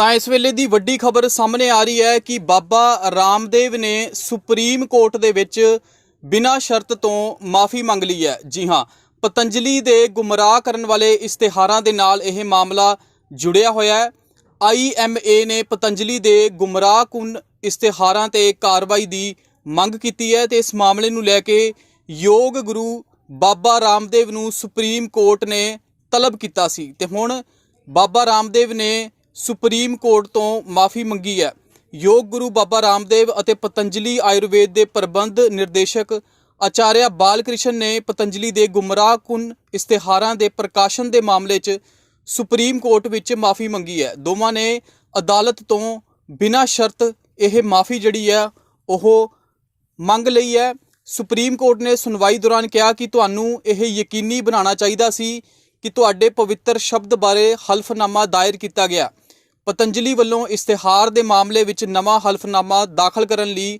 ਤਾਂ ਇਸ ਵੇਲੇ ਦੀ ਵੱਡੀ ਖਬਰ ਸਾਹਮਣੇ ਆ ਰਹੀ ਹੈ ਕਿ ਬਾਬਾ ਰਾਮਦੇਵ ਨੇ ਸੁਪਰੀਮ ਕੋਰਟ ਦੇ ਵਿੱਚ ਬਿਨਾਂ ਸ਼ਰਤ ਤੋਂ ਮਾਫੀ ਮੰਗ ਲਈ ਹੈ। ਜੀ ਹਾਂ, ਪਤੰਜਲੀ ਦੇ ਗੁੰਮਰਾਹ ਕਰਨ ਵਾਲੇ ਇਸ਼ਤਿਹਾਰਾਂ ਦੇ ਨਾਲ ਇਹ ਮਾਮਲਾ ਜੁੜਿਆ ਹੋਇਆ ਹੈ। ਆਈਐਮਏ ਨੇ ਪਤੰਜਲੀ ਦੇ ਗੁੰਮਰਾਹਕੁਨ ਇਸ਼ਤਿਹਾਰਾਂ ਤੇ ਕਾਰਵਾਈ ਦੀ ਮੰਗ ਕੀਤੀ ਹੈ ਤੇ ਇਸ ਮਾਮਲੇ ਨੂੰ ਲੈ ਕੇ ਯੋਗ ਗੁਰੂ ਬਾਬਾ ਰਾਮਦੇਵ ਨੂੰ ਸੁਪਰੀਮ ਕੋਰਟ ਨੇ ਤਲਬ ਕੀਤਾ ਸੀ। ਤੇ ਹੁਣ ਬਾਬਾ ਰਾਮਦੇਵ ਨੇ ਸੁਪਰੀਮ ਕੋਰਟ ਤੋਂ ਮਾਫੀ ਮੰਗੀ ਹੈ। ਯੋਗ ਗੁਰੂ ਬਾਬਾ ਰਾਮਦੇਵ ਅਤੇ ਪਤੰਜਲੀ ਆਯੁਰਵੇਦ ਦੇ ਪ੍ਰਬੰਧ ਨਿਰਦੇਸ਼ਕ ਆਚਾਰਿਆ ਬਾਲਕ੍ਰਿਸ਼ਨ ਨੇ ਪਤੰਜਲੀ ਦੇ ਗੁੰਮਰਾਹਕੁਨ ਇਸ਼ਤਿਹਾਰਾਂ ਦੇ ਪ੍ਰਕਾਸ਼ਨ ਦੇ ਮਾਮਲੇ 'ਚ ਸੁਪਰੀਮ ਕੋਰਟ ਵਿੱਚ ਮਾਫੀ ਮੰਗੀ ਹੈ। ਦੋਵਾਂ ਨੇ ਅਦਾਲਤ ਤੋਂ ਬਿਨਾਂ ਸ਼ਰਤ ਇਹ ਮਾਫੀ ਜਿਹੜੀ ਹੈ, ਉਹ ਮੰਗ ਲਈ ਹੈ। ਸੁਪਰੀਮ ਕੋਰਟ ਨੇ ਸੁਣਵਾਈ ਦੌਰਾਨ ਕਿਹਾ ਕਿ ਤੁਹਾਨੂੰ ਇਹ ਯਕੀਨੀ ਬਣਾਉਣਾ ਚਾਹੀਦਾ ਸੀ ਕਿ ਤੁਹਾਡੇ ਪਵਿੱਤਰ ਸ਼ਬਦ ਬਾਰੇ ਹਲਫਨਾਮਾ ਦਾਇਰ ਕੀਤਾ ਗਿਆ। ਪਤੰਜਲੀ ਵੱਲੋਂ ਇਸ਼ਤਿਹਾਰ ਦੇ ਮਾਮਲੇ ਵਿੱਚ ਨਵਾਂ ਹਲਫਨਾਮਾ ਦਾਖਲ ਕਰਨ ਲਈ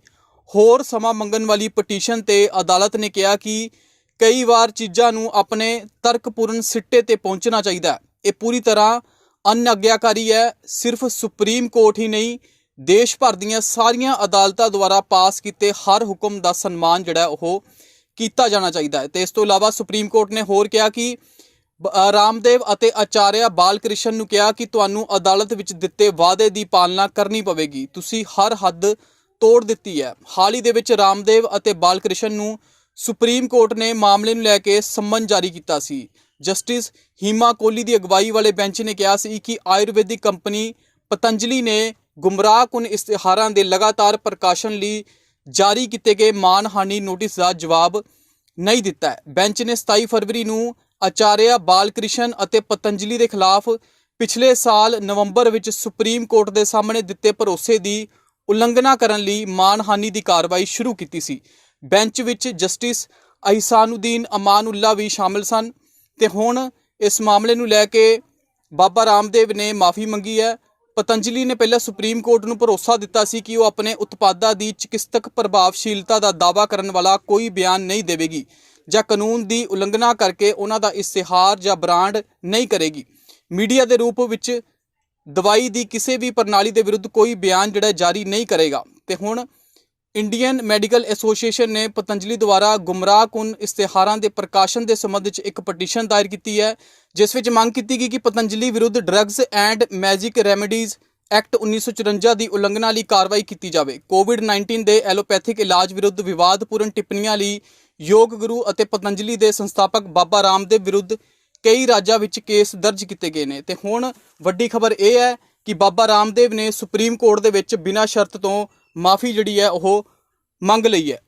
ਹੋਰ ਸਮਾਂ ਮੰਗਣ ਵਾਲੀ ਪਟੀਸ਼ਨ ਤੇ ਅਦਾਲਤ ਨੇ ਕਿਹਾ ਕਿ ਕਈ ਵਾਰ ਚੀਜ਼ਾਂ ਨੂੰ ਆਪਣੇ ਤਰਕਪੂਰਨ ਸਿੱਟੇ ਤੇ ਪਹੁੰਚਣਾ ਚਾਹੀਦਾ ਇਹ ਪੂਰੀ ਤਰ੍ਹਾਂ ਅਨਆਗਿਆਕਾਰੀ ਹੈ। ਸਿਰਫ ਸੁਪਰੀਮ ਕੋਰਟ ਹੀ ਨਹੀਂ, ਦੇਸ਼ ਭਰ ਦੀਆਂ ਸਾਰੀਆਂ ਅਦਾਲਤਾਂ ਦੁਆਰਾ ਪਾਸ ਕੀਤੇ ਹਰ ਹੁਕਮ ਦਾ ਸਨਮਾਨ ਜਿਹੜਾ ਉਹ ਕੀਤਾ ਜਾਣਾ ਚਾਹੀਦਾ ਹੈ। ਤੇ ਇਸ ਤੋਂ ਇਲਾਵਾ ਸੁਪਰੀਮ ਕੋਰਟ ਨੇ ਹੋਰ ਕਿਹਾ ਕਿ ਰਾਮਦੇਵ ਅਤੇ ਆਚਾਰਿਆ ਬਾਲਕ੍ਰਿਸ਼ਨ ਨੂੰ ਕਿਹਾ ਕਿ ਤੁਹਾਨੂੰ ਅਦਾਲਤ ਵਿੱਚ ਦਿੱਤੇ ਵਾਅਦੇ ਦੀ ਪਾਲਣਾ ਕਰਨੀ ਪਵੇਗੀ। ਤੁਸੀਂ ਹਰ ਹੱਦ ਤੋੜ ਦਿੱਤੀ ਹੈ। ਹਾਲ ਹੀ ਦੇ ਵਿੱਚ ਰਾਮਦੇਵ ਅਤੇ ਬਾਲਕ੍ਰਿਸ਼ਨ ਨੂੰ ਸੁਪਰੀਮ ਕੋਰਟ ਨੇ ਮਾਮਲੇ ਨੂੰ ਲੈ ਕੇ ਸੰਮਨ ਜਾਰੀ ਕੀਤਾ ਸੀ। ਜਸਟਿਸ ਹੀਮਾ ਕੋਹਲੀ ਦੀ ਅਗਵਾਈ ਵਾਲੇ ਬੈਂਚ ਨੇ ਕਿਹਾ ਸੀ ਕਿ ਆਯੁਰਵੈਦਿਕ ਕੰਪਨੀ ਪਤੰਜਲੀ ਨੇ ਗੁੰਮਰਾਹਕੁਨ ਇਸ਼ਤਿਹਾਰਾਂ ਦੇ ਲਗਾਤਾਰ ਪ੍ਰਕਾਸ਼ਨ ਲਈ ਜਾਰੀ ਕੀਤੇ ਗਏ ਮਾਨਹਾਨੀ ਨੋਟਿਸ ਦਾ ਜਵਾਬ ਨਹੀਂ ਦਿੱਤਾ ਬੈਂਚ ਨੇ 27 ਫਰਵਰੀ ਨੂੰ ਆਚਾਰਿਆ ਬਾਲਕ੍ਰਿਸ਼ਨ ਅਤੇ ਪਤੰਜਲੀ ਦੇ ਖਿਲਾਫ ਪਿਛਲੇ ਸਾਲ ਨਵੰਬਰ ਵਿੱਚ ਸੁਪਰੀਮ ਕੋਰਟ ਦੇ ਸਾਹਮਣੇ ਦਿੱਤੇ ਭਰੋਸੇ ਦੀ ਉਲੰਘਣਾ ਕਰਨ ਲਈ ਮਾਨਹਾਨੀ ਦੀ ਕਾਰਵਾਈ ਸ਼ੁਰੂ ਕੀਤੀ ਸੀ। ਬੈਂਚ ਵਿੱਚ ਜਸਟਿਸ ਅਹਿਸਾਨੁਦੀਨ ਅਮਾਨੁੱਲਾ ਵੀ ਸ਼ਾਮਿਲ ਸਨ ਤੇ ਹੁਣ ਇਸ ਮਾਮਲੇ ਨੂੰ ਲੈ ਕੇ ਬਾਬਾ ਰਾਮਦੇਵ ਨੇ ਮਾਫੀ ਮੰਗੀ ਹੈ। ਪਤੰਜਲੀ ਨੇ ਪਹਿਲਾਂ ਸੁਪਰੀਮ ਕੋਰਟ ਨੂੰ ਭਰੋਸਾ ਦਿੱਤਾ ਸੀ ਕਿ ਉਹ ਆਪਣੇ ਉਤਪਾਦਾਂ ਦੀ ਚਿਕਿਤਸਕ ਪ੍ਰਭਾਵਸ਼ੀਲਤਾ ਦਾ ਦਾਅਵਾ ਕਰਨ ਵਾਲਾ ਕੋਈ ਬਿਆਨ ਨਹੀਂ ਦੇਵੇਗੀ। ਜਾਂ ਕਾਨੂੰਨ ਦੀ ਉਲੰਘਣਾ ਕਰਕੇ ਉਹਨਾਂ ਦਾ ਇਸ਼ਤਿਹਾਰ ਜਾਂ ਬ੍ਰਾਂਡ ਨਹੀਂ ਕਰੇਗੀ। ਮੀਡੀਆ ਦੇ ਰੂਪ ਵਿੱਚ ਦਵਾਈ ਦੀ ਕਿਸੇ ਵੀ ਪ੍ਰਣਾਲੀ ਦੇ ਵਿਰੁੱਧ ਕੋਈ ਬਿਆਨ ਜਿਹੜਾ ਜਾਰੀ ਨਹੀਂ ਕਰੇਗਾ। ਤੇ ਹੁਣ ਇੰਡੀਅਨ ਮੈਡੀਕਲ ਐਸੋਸੀਏਸ਼ਨ ਨੇ ਪਤੰਜਲੀ ਦੁਆਰਾ ਗੁੰਮਰਾਹਕੁਨ ਇਸ਼ਤਿਹਾਰਾਂ ਦੇ ਪ੍ਰਕਾਸ਼ਨ ਦੇ ਸੰਬੰਧ ਵਿੱਚ ਇੱਕ ਪਟੀਸ਼ਨ ਦਾਇਰ ਕੀਤੀ ਹੈ, ਜਿਸ ਵਿੱਚ ਮੰਗ ਕੀਤੀ ਗਈ ਕਿ ਪਤੰਜਲੀ ਵਿਰੁੱਧ drugs and magic remedies act 1954 ਦੀ ਉਲੰਘਣਾ ਲਈ ਕਾਰਵਾਈ ਕੀਤੀ ਜਾਵੇ। ਕੋਵਿਡ-19 ਦੇ ਐਲੋਪੈਥਿਕ ਇਲਾਜ ਵਿਰੁੱਧ ਵਿਵਾਦਪੂਰਨ ਟਿੱਪਣੀਆਂ ਲਈ ਯੋਗ ਗੁਰੂ ਅਤੇ ਪਤੰਜਲੀ ਦੇ ਸੰਸਥਾਪਕ ਬਾਬਾ ਰਾਮਦੇਵ ਵਿਰੁੱਧ ਕਈ ਰਾਜਾਂ ਵਿੱਚ ਕੇਸ ਦਰਜ ਕੀਤੇ ਗਏ ਨੇ। ਤੇ ਹੁਣ ਵੱਡੀ ਖਬਰ ਇਹ ਹੈ ਕਿ ਬਾਬਾ ਰਾਮਦੇਵ ਨੇ ਸੁਪਰੀਮ ਕੋਰਟ ਦੇ ਵਿੱਚ ਬਿਨਾਂ ਸ਼ਰਤ ਤੋਂ ਮਾਫੀ ਜਿਹੜੀ ਹੈ ਉਹ ਮੰਗ ਲਈ ਹੈ।